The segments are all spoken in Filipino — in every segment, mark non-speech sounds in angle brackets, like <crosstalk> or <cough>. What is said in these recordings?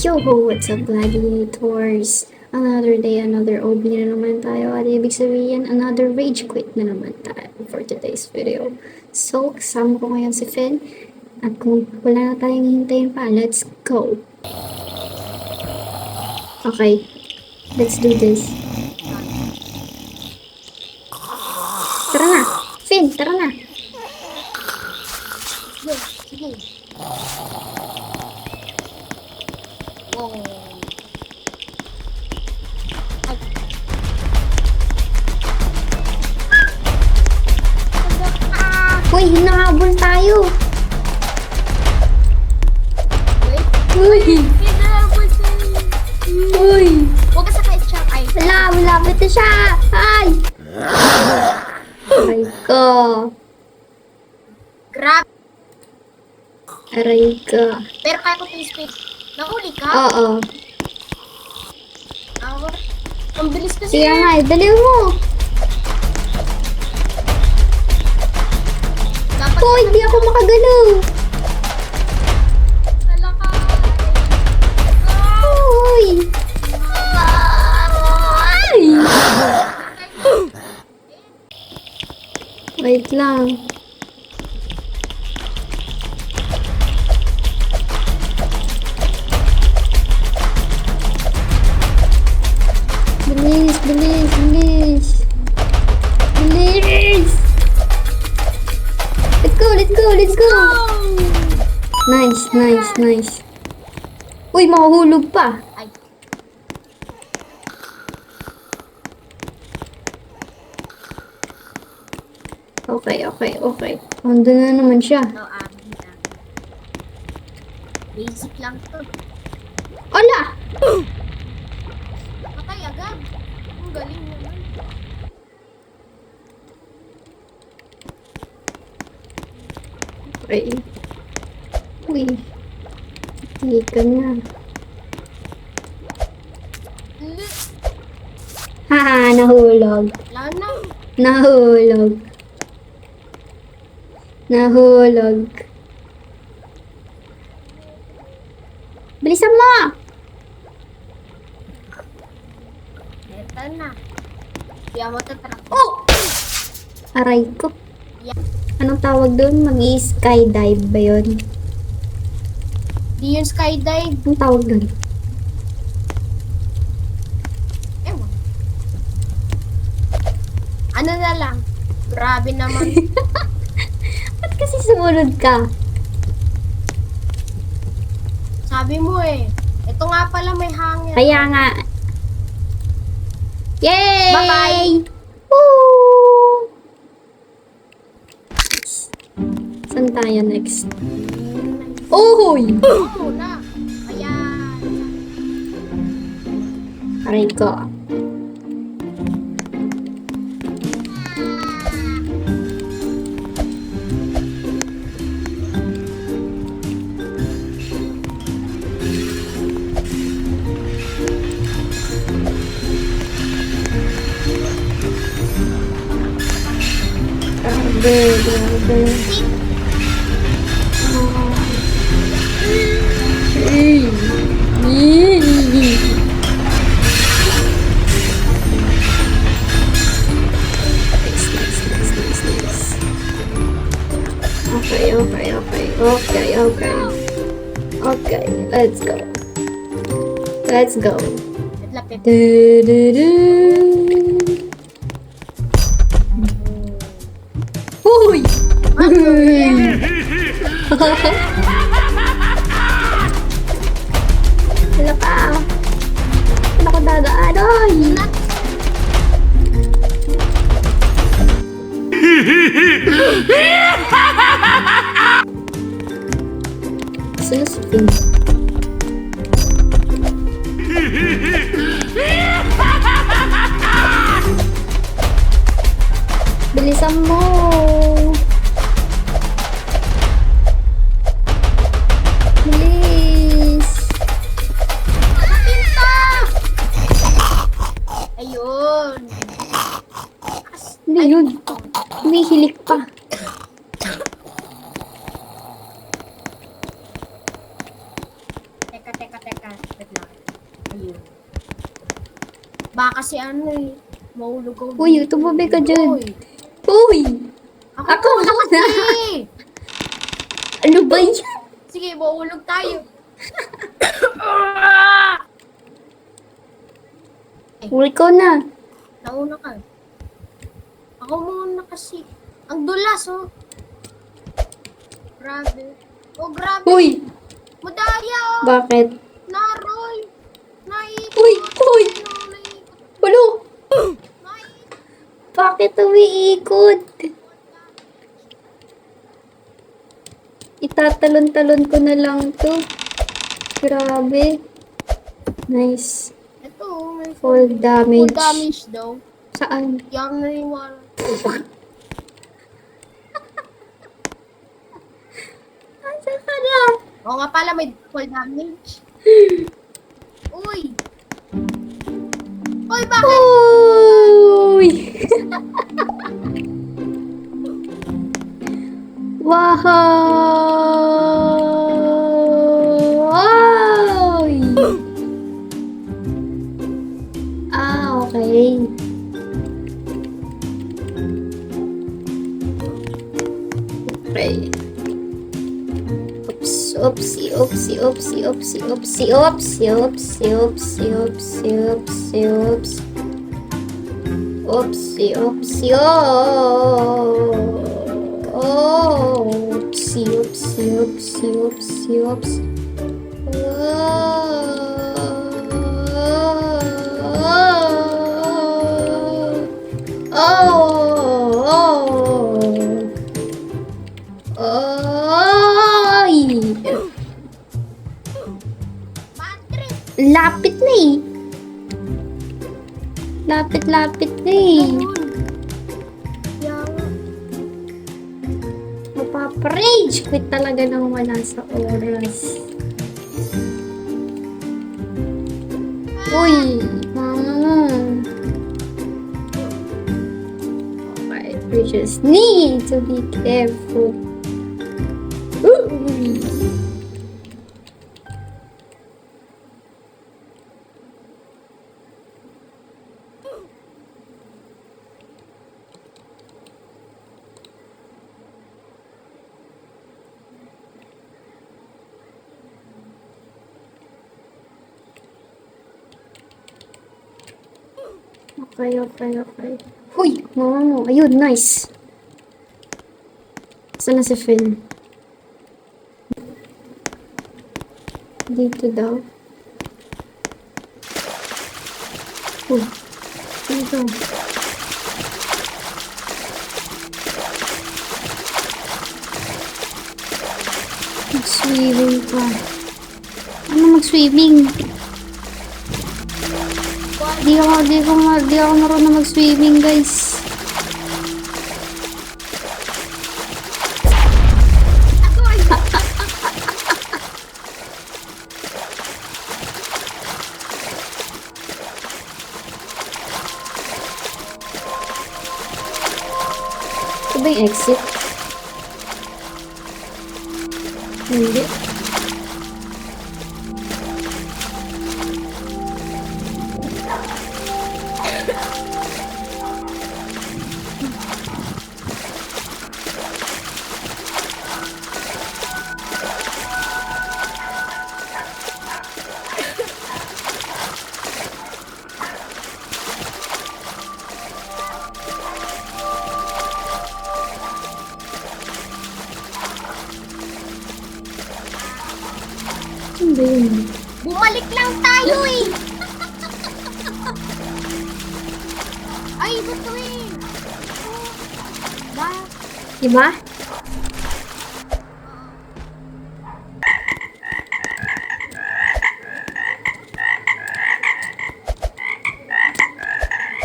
Yo ho, what's up gladiators? Another day, another OB na naman tayo at ibig sabihin, another rage quit na naman tayo for today's video. So, kasama ko ngayon si Finn at kung wala na tayong hintayin pa, let's go! Okay, let's do this. Uy! Uy! Huwag ka sakay siya. Ay. Wala, malapit na siya! Ay! Aray ko! Grab. Aray ko! Pero kaya ko please speed. Nahuli ka? Oo. Ah, ang bilis kasi. Sige nga, eh, dali mo! Dapat hindi ako makagalaw! Uy! Ay! Wait lang. Bilis, bilis, bilis. Bilis! Let's go, let's go, let's go! Nice, nice, nice. Uy, mahuhulog pa. Okay, okay, okay. Ando na naman siya. No, amin na. Basic lang to. Ala! Patay agad. Ang galing naman. Okay. Uy. Hindi ka na. Haha, nahulog. Wala na. Nahulog. Nahulog. Bilisan mo! Eto na. Di ako tatrap. Oh! Aray ko. Yeah. Anong tawag doon? Mag-skydive ba yun? Di yun skydive. Anong tawag doon? Ewan. Ano na lang. Grabe naman. <laughs> Sumunod ka? Sabi mo eh. Ito nga pala may hangin. Kaya nga. Yay! Bye-bye! Woo! Saan tayo next? Uy! Oo na. Ayan. Aray ko. Grabe, grabe. Ay. Ay. Nice, nice, nice, nice, nice. Okay, okay, okay, okay, okay. Okay, let's go. Let's go. Lapit. Du, du, Wala pa. Saan ako dadaan? Ay! Sino si Finn? Bilisan mo! Uy, tumabi ka dyan. Uy. Ako, na. Ano ba yan? Sige, mahulog tayo. Uy, ko na. Nauna ka. Ako muna kasi. Ang dulas, oh. Grabe. Oh, grabe. Uy! Madaya, oh. Bakit? Naroy. Naikot. Uy! Uy! Walo! Bakit umiikot? Itatalon-talon ko na lang to. Grabe. Nice. Ito, may Full Full damage. damage daw. Saan? Yang naniwala. <laughs> Asa ka na? Oo nga pala, may full damage. <laughs> Uy! Uy, bakit? Uy! wow! Ay! Ah. Okay. Oops, oopsie, oopsie, oopsie, oopsie, oopsie, oopsie, oopsie, oopsie, oopsie, oopsie, oopsie. Oopsie, oopsie, oh. Oopsie, oopsie, oopsie, oopsie, oopsie. Oh. Lapit na eh. Lapit-lapit na eh. Mapaparage quit talaga nang wala sa oras. Uy! Mama! Okay, we just need to be careful. Ooh. Okay, okay, okay. Huy! Mama mo. Ayun, nice. Saan na si Finn? Dito daw. Uy. Dito. Mag-swimming pa. Ano mag-swimming? Di ako, di ako, di ako marunong mag-swimming, guys. Diba?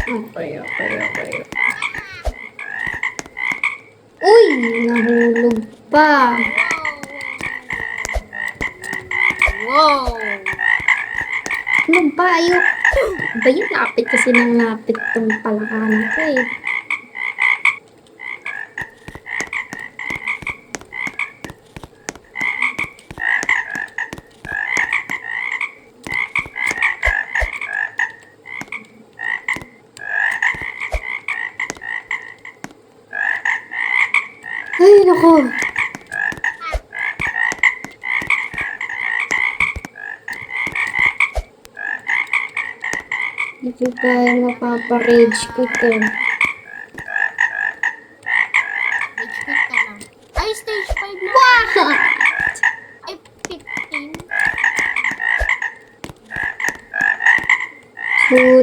Okay, okay, okay. Uy! Nahulog pa. Wow! Ano ba? Ayok. Ba yung lapit kasi ng lapit tong palakan ko eh. Ay, nako. Hindi tayo mapapa-rage quit eh. Rage quit ka na. Ay, stage 5 na. What? Ay, 15.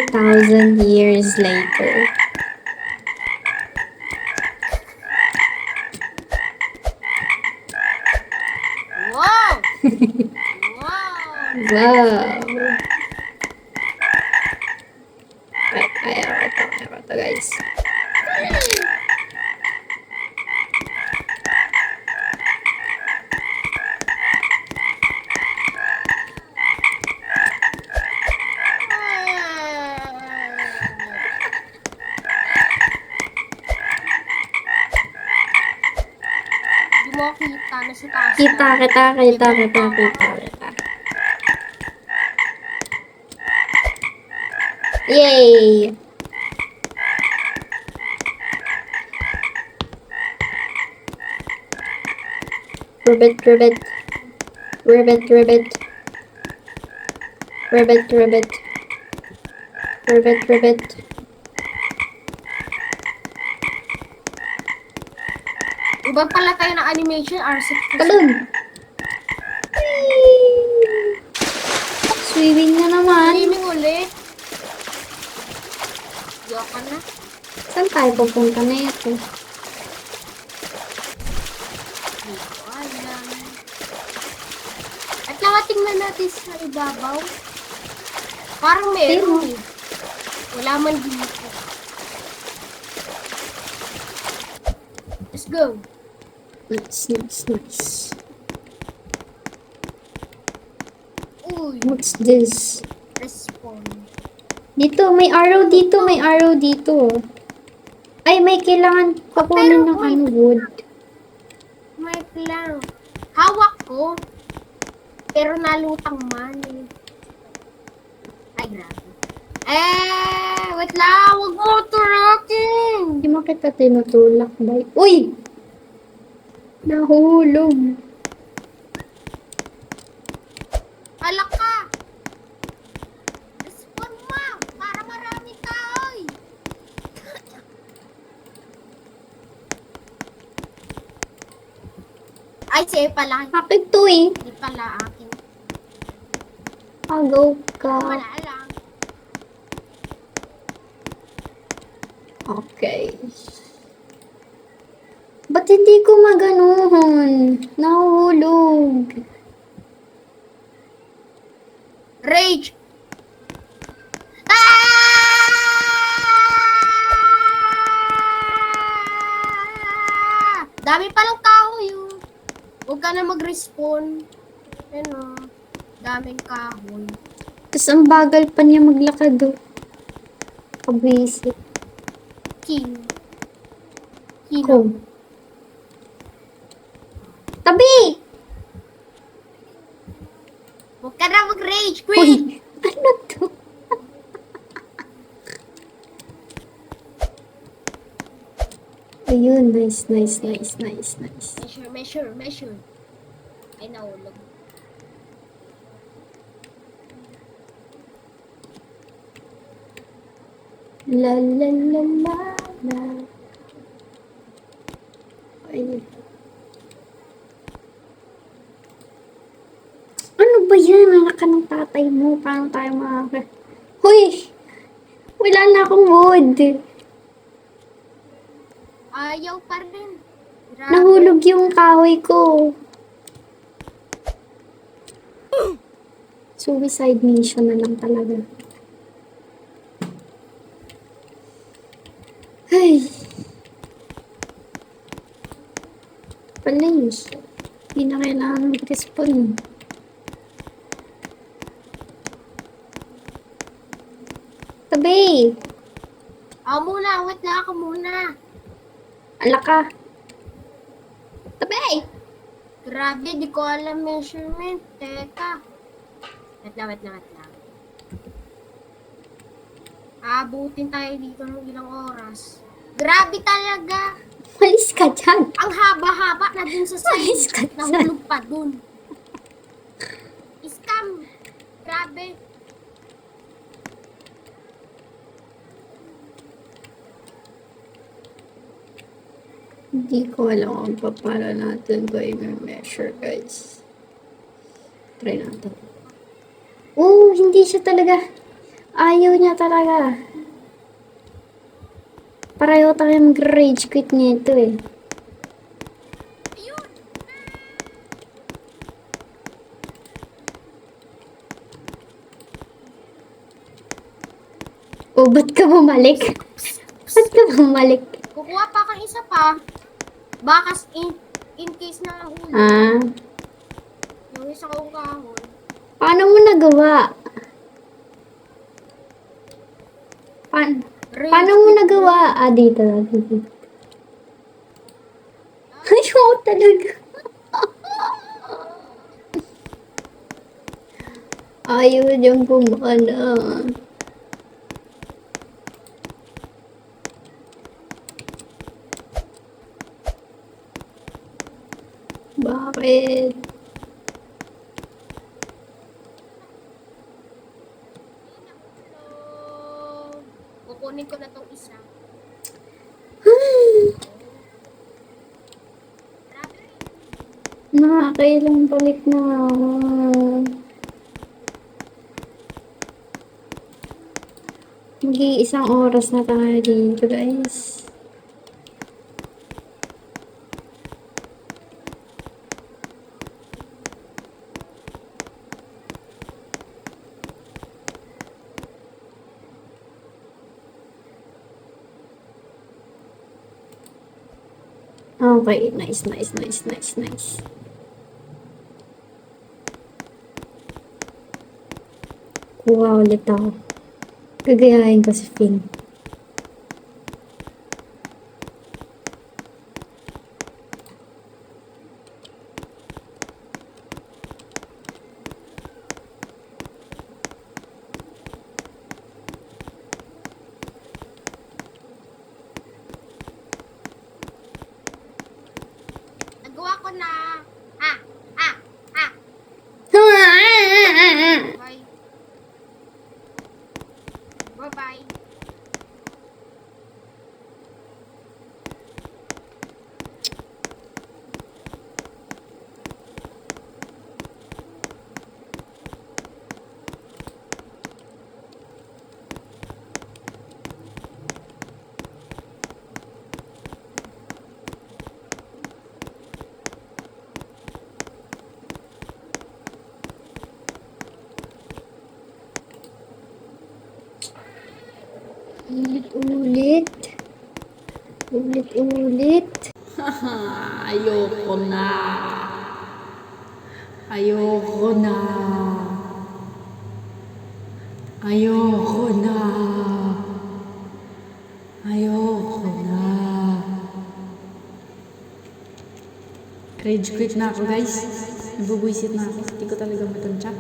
2,000 years later. Wow! <laughs> wow! Wow! Kita kita, kita. Yay! Ribbit, ribbit. Ribbit, ribbit. Ribbit, ribbit. Ribbit, ribbit. Iba pala tayo ng animation, RC. Talon! Swimming na naman. Swimming ulit. Yoko na. Saan tayo pupunta na ito? At naman tingnan natin sa ibabaw. Parang meron eh. Wala man dito. Let's go. Nice, nice, nice. Uy, What's this? respawn. Dito, may arrow dito, may arrow dito. Ay, may kailangan pero pakunin ng ano, wood. May lang. Hawak ko. Pero nalutang man. Ay, grabe. Eh, wait lang. Huwag mo turakin. Hindi mo kita tinutulak, bay. Uy! Nahulog. Alak ka. Respawn mo. Para marami tao eh. Ay, siya pala. Akin to eh. Hindi pala akin. Agaw ka. Wala lang. Okay. Ba't hindi ko maganuhon? Nahulog. Rage! Ah! Dami palang kahoy yun. Huwag ka na mag-respawn. Ano, daming kahoy. Tapos ang bagal pa niya maglakad oh. Kabwisit King. King. ko. Tabi! Huwag ka na mag-rage, quit! Uy! Ano to? Ayun, nice, nice, nice, nice, nice. Measure, measure, measure. Ay, nahulog. La la la la la. Ay. Ano ba yan? Anak ka ng tatay mo. Paano tayo makaka... Hoy! Wala na akong wood. Ayaw pa rin. Grabe. Nahulog yung kahoy ko. Suicide mission na lang talaga. Ay. Palis. Hindi na kailangan mag-respawn. Tabi! Ah, muna. Wait na ako muna. Ala ka. Tabi! Grabe, di ko alam measurement. Teka. Wait lang, wait lang, wait lang. Aabutin tayo dito ng ilang oras. Grabe talaga. Malis ka dyan. Ang haba-haba na dun sa Malis side. ka dyan. Nahulog pa dun. Scam. Grabe. Hindi ko alam kung pa- paano natin ko i-measure, guys. Try natin. Oh, hindi siya talaga. Ayaw niya talaga. Pareho tayo mag-rage quit nito eh. Oh, ba't ka bumalik? ba't ka bumalik? Kukuha pa kang isa pa. Baka in, in case na nahulog. Ah, Yung isa kong kahon. paano mo nagawa? Pa- paano mo nagawa? Ah, dito. dito. <laughs> Ayaw talaga. Ayaw niyang gumana. So, kukunin ko na tong isa. Nakakailang balik na ako. Mag-iisang oras na tayo dito, guys. Okay, nice, nice, nice, nice, nice. Kuha ulit ako. Gagayahin ko si Finn. Nagawa ko na. Ah, ah, ah. Bye. Bye-bye. Ulit-ulit. Ulit-ulit. <laughs> Ayoko na. Ayoko na. Ayoko na. Ayoko na. Rage quit na ako guys. Nabubwisit na ako. Hindi ko talaga matansya.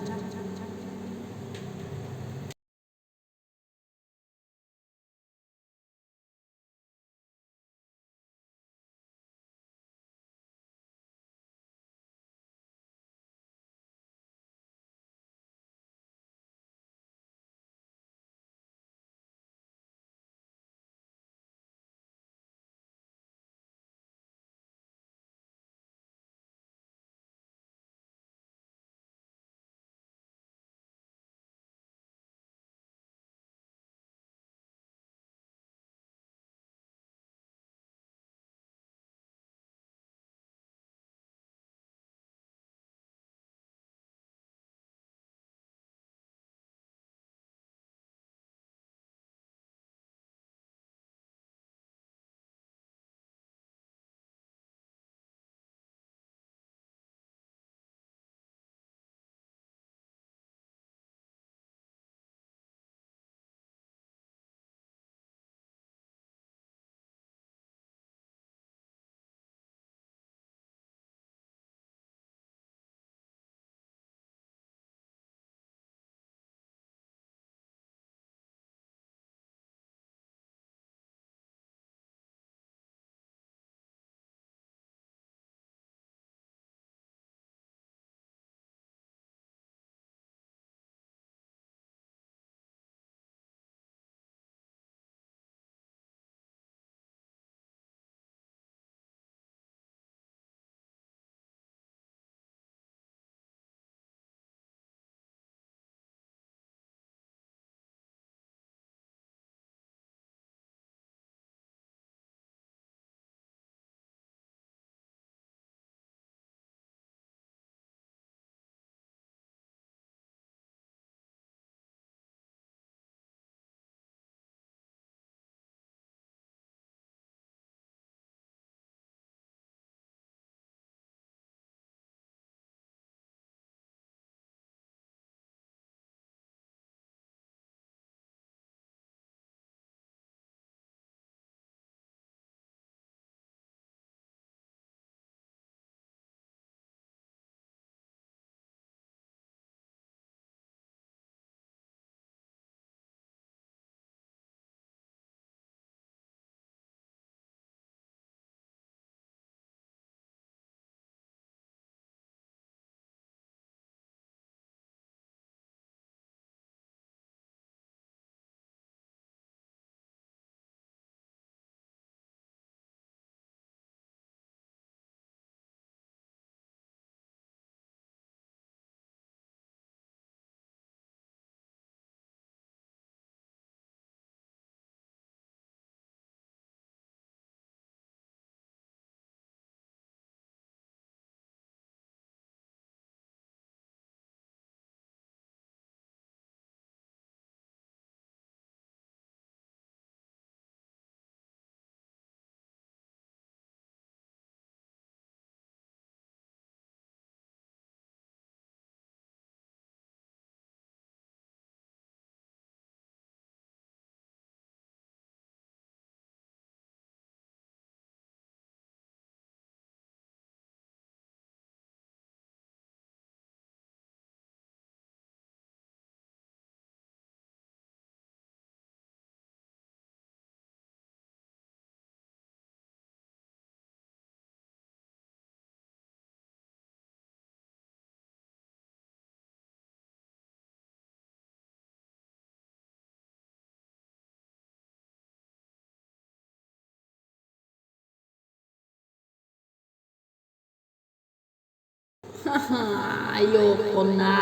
<laughs> Ayoko na.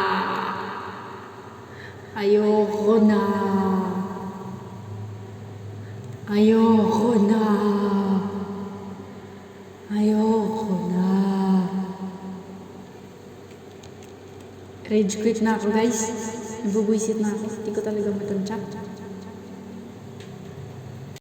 Ayoko na. Ayoko na. Ayoko na. Rage quit na ako guys. Nabubuisit na ako. Hindi ko talaga matansya.